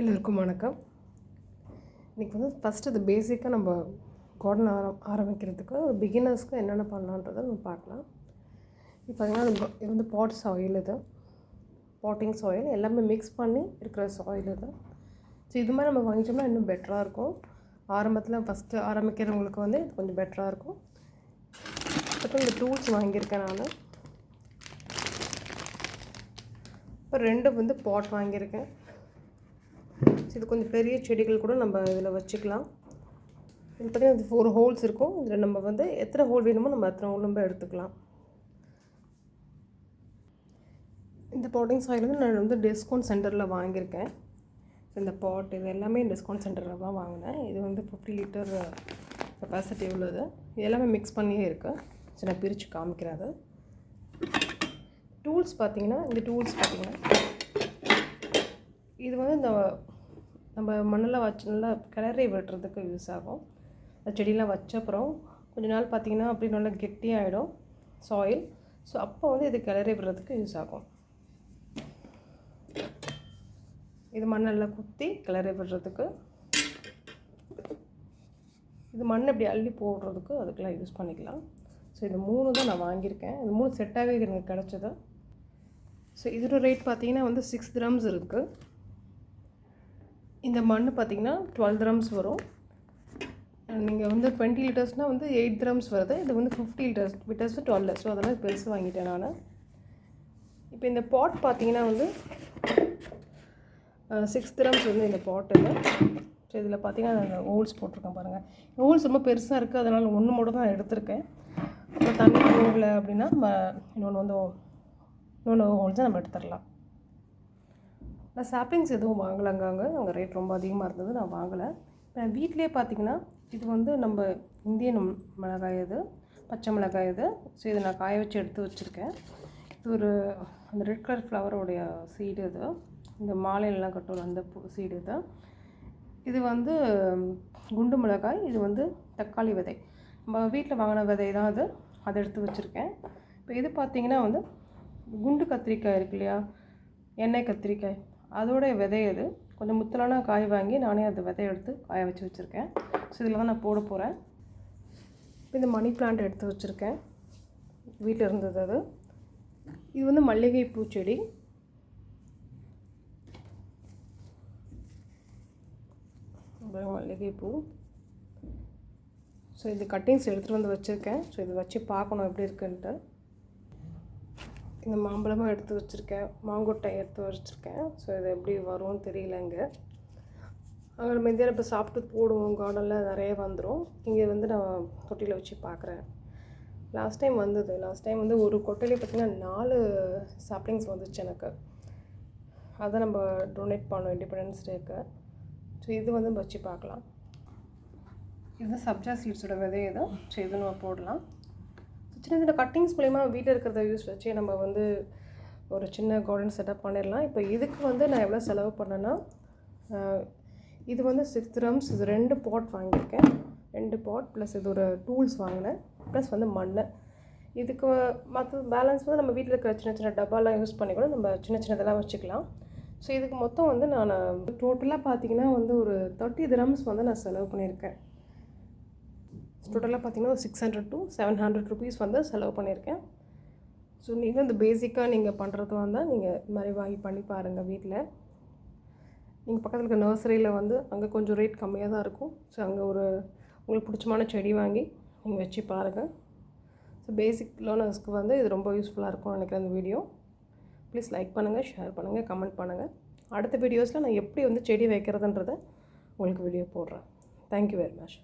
எல்லோருக்கும் வணக்கம். இன்றைக்கி வந்து ஃபஸ்ட்டு இது பேசிக்காக நம்ம கார்டன் ஆரம் ஆரம்பிக்கிறதுக்கு பிகினர்ஸ்க்கு என்னென்ன பண்ணலான்றதை நம்ம பார்க்கலாம். இப்போ பார்த்தீங்கன்னா இது வந்து பாட் சாயில் இது. பாட்டிங் சாயில் எல்லாமே மிக்ஸ் பண்ணி இருக்கிற சாயில் இது. ஸோ இது மாதிரி நம்ம வாங்கிட்டோம்னா இன்னும் பெட்டராக இருக்கும். ஆரம்பத்தில் ஃபஸ்ட்டு ஆரம்பிக்கிறவங்களுக்கு வந்து இது கொஞ்சம் பெட்டராக இருக்கும். அப்புறம் இந்த டூல்ஸ் வாங்கியிருக்கேன் நான். இப்போ ரெண்டு வந்து பாட் வாங்கியிருக்கேன். இது கொஞ்சம் பெரிய செடிகள் கூட நம்ம இதில் வச்சுக்கலாம். இது பார்த்திங்கன்னா இது ஃபோர் ஹோல்ஸ் இருக்கும். இதில் நம்ம வந்து எத்தனை ஹோல் வேணுமோ நம்ம அத்தனை ஹோல் நம்ம எடுத்துக்கலாம். இந்த பாட்டிங் சாயில் வந்து நான் வந்து டிஸ்கவுண்ட் சென்டரில் வாங்கியிருக்கேன். இந்த பாட் இது எல்லாமே டிஸ்கவுண்ட் சென்டரில் தான் வாங்கினேன். இது வந்து ஃபிஃப்டி லிட்டர் கெப்பாசிட்டி உள்ளது. இது எல்லாமே மிக்ஸ் பண்ணியே இருக்குது ஸோ நான் பிரித்து காமிக்கிறேன் அது. டூல்ஸ் பார்த்தீங்கன்னா இந்த டூல்ஸ் பார்த்தீங்கன்னா இது வந்து இந்த நம்ம மண்ணில் வச்சு நல்லா கிளறி விடுறதுக்கு யூஸ் ஆகும். அந்த செடியெலாம் வச்ச அப்புறம் கொஞ்ச நாள் பார்த்திங்கன்னா அப்படி நல்லா கெட்டியாகிடும் சாயில் ஸோ அப்போ வந்து இது கிளறி விடுறதுக்கு யூஸ் ஆகும். இது மண்ணெல்லாம் குத்தி கிளறி விடுறதுக்கு இது மண் இப்படி அள்ளி போடுறதுக்கு அதுக்கெல்லாம் யூஸ் பண்ணிக்கலாம். ஸோ இது மூணு தான் நான் வாங்கியிருக்கேன். இது மூணு செட்டாகவே எனக்கு கிடச்சிது. ஸோ இதோட ரேட் பார்த்திங்கன்னா வந்து சிக்ஸ் கிராம்ஸ் இருக்குது இந்த மண் பார்த்திங்கன்னா டுவெல் கிராம்ஸ் வரும். நீங்கள் வந்து டுவெண்ட்டி லிட்டர்ஸ்னால் வந்து எயிட் கிராம்ஸ் வருது. இது வந்து fifty litres litres twelve so அதெல்லாம் பெருசு வாங்கிட்டேன் நான். இப்போ இந்த பாட் பார்த்தீங்கன்னா வந்து சிக்ஸ் கிராம்ஸ் வந்து இந்த பாட் இது. ஸோ இதில் பார்த்தீங்கன்னா நாங்கள் ஹோல்ஸ் போட்டிருக்கேன் பாருங்கள் ஹோல்ஸ் ரொம்ப பெருசாக இருக்குது அதனால் ஒன்று மட்டும் தான் எடுத்திருக்கேன். அப்புறம் தண்ணி போகலை அப்படின்னா இன்னொன்று வந்து இன்னொன்று ஹோல்ஸை நம்ம எடுத்துடலாம். நான் சாப்ளிங்ஸ் எதுவும் வாங்கலைங்க அங்கே அங்கே ரேட் ரொம்ப அதிகமாக இருந்தது. நான் வாங்கலை. இப்போ வீட்டிலே பார்த்தீங்கன்னா இது வந்து நம்ம இந்தியன் மிளகாய் இது பச்சை மிளகாய் இது. ஸோ இதை நான் காய வச்சு எடுத்து வச்சுருக்கேன். இது ஒரு அந்த ரெட் கலர் ஃப்ளவரோடைய சீடு இது. இந்த மாலையிலலாம் கட்டும் அந்த சீடு இது. இது வந்து குண்டு மிளகாய் இது வந்து தக்காளி விதை. நம்ம வீட்டில் வாங்கின விதை தான் அது அதை எடுத்து வச்சுருக்கேன். இப்போ இது பார்த்திங்கன்னா வந்து குண்டு கத்திரிக்காய் இருக்கு இல்லையா? எண்ணெய் கத்திரிக்காய். அதோடைய விதை அது கொஞ்சம் முத்தலான காய் வாங்கி நானே அந்த விதையை எடுத்து காய வச்சு வச்சுருக்கேன். ஸோ இதில் தான் நான் போட போகிறேன். இந்த மணி பிளான்ட் எடுத்து வச்சுருக்கேன். வீட்டில் இருந்தது அது. இது வந்து மல்லிகை பூச்செடி மல்லிகைப்பூ ஸோ இது கட்டிங்ஸ் எடுத்துகிட்டு வந்து வச்சுருக்கேன். ஸோ இது வச்சு பார்க்கணும் எப்படி இருக்குன்ட்டு. இந்த மாம்பழமும் எடுத்து வச்சுருக்கேன். மாங்கொட்டை எடுத்து வச்சுருக்கேன். ஸோ இது எப்படி வரும்னு தெரியல இங்கே அங்கே நம்ம இந்தியாவில் இப்போ சாப்பிட்டு போடுவோம். கார்டனில் நிறைய வந்துடும் இங்கே வந்து நான் தொட்டியில் வச்சு பார்க்குறேன் லாஸ்ட் டைம் வந்தது. லாஸ்ட் டைம் வந்து ஒரு கொட்டையிலே பார்த்திங்கன்னா நாலு சாப்ளிங்ஸ் வந்துச்சு எனக்கு. அதை நம்ம டொனேட் பண்ணோம். இண்டிபெண்டன்ஸ் டேக்கு ஸோ இது வந்து வச்சு பார்க்கலாம். இது சப்ஜா சீட்ஸோட விதை இது ஸோ இது நம்ம போடலாம். சின்ன சின்ன கட்டிங்ஸ் மூலிமா வீட்டில் இருக்கிறத யூஸ் வச்சு நம்ம வந்து ஒரு சின்ன கார்டன் செட்டப் பண்ணிடலாம். இப்போ இதுக்கு வந்து நான் எவ்வளோ செலவு பண்ணேன்னா இது வந்து சிக்ஸ் ட்ரம்ஸ் இது ரெண்டு பாட் வாங்கியிருக்கேன். ரெண்டு பாட் ப்ளஸ் இது ஒரு டூல்ஸ் வாங்கினேன். ப்ளஸ் வந்து மண் இதுக்கு மற்ற பேலன்ஸ் வந்து நம்ம வீட்டில் இருக்கிற சின்ன சின்ன டப்பாலாம் யூஸ் பண்ணி கூட நம்ம சின்ன சின்னதெல்லாம் வச்சுக்கலாம். ஸோ இதுக்கு மொத்தம் வந்து நான் டோட்டலாக பார்த்தீங்கன்னா வந்து ஒரு தேர்ட்டி கிராம்ஸ் வந்து நான் செலவு பண்ணியிருக்கேன். டோட்டலாக பார்த்தீங்கன்னா ஒரு six hundred to seven hundred rupees வந்து செலவு பண்ணியிருக்கேன். ஸோ நீங்கள் இந்த பேசிக்காக நீங்கள் பண்ணுறது வந்தால் நீங்கள் இது மாதிரி வாங்கி பண்ணி பாருங்கள் வீட்டில் நீங்கள் பக்கத்தில் இருக்க நர்சரியில் வந்து அங்கே கொஞ்சம் ரேட் கம்மியாக தான் இருக்கும். ஸோ அங்கே ஒரு உங்களுக்கு பிடிச்சமான செடி வாங்கி நீங்கள் வச்சு பாருங்கள் ஸோ பேசிக் லேர்னர்ஸ்க்கு வந்து இது ரொம்ப யூஸ்ஃபுல்லாக இருக்கும்னு நினைக்கிறேன் இந்த வீடியோ ப்ளீஸ் லைக் பண்ணுங்கள் ஷேர் பண்ணுங்கள் கமெண்ட் பண்ணுங்கள் அடுத்த வீடியோஸில் நான் எப்படி வந்து செடி வைக்கிறதுன்றதை உங்களுக்கு வீடியோ போடுறேன். Thank you very much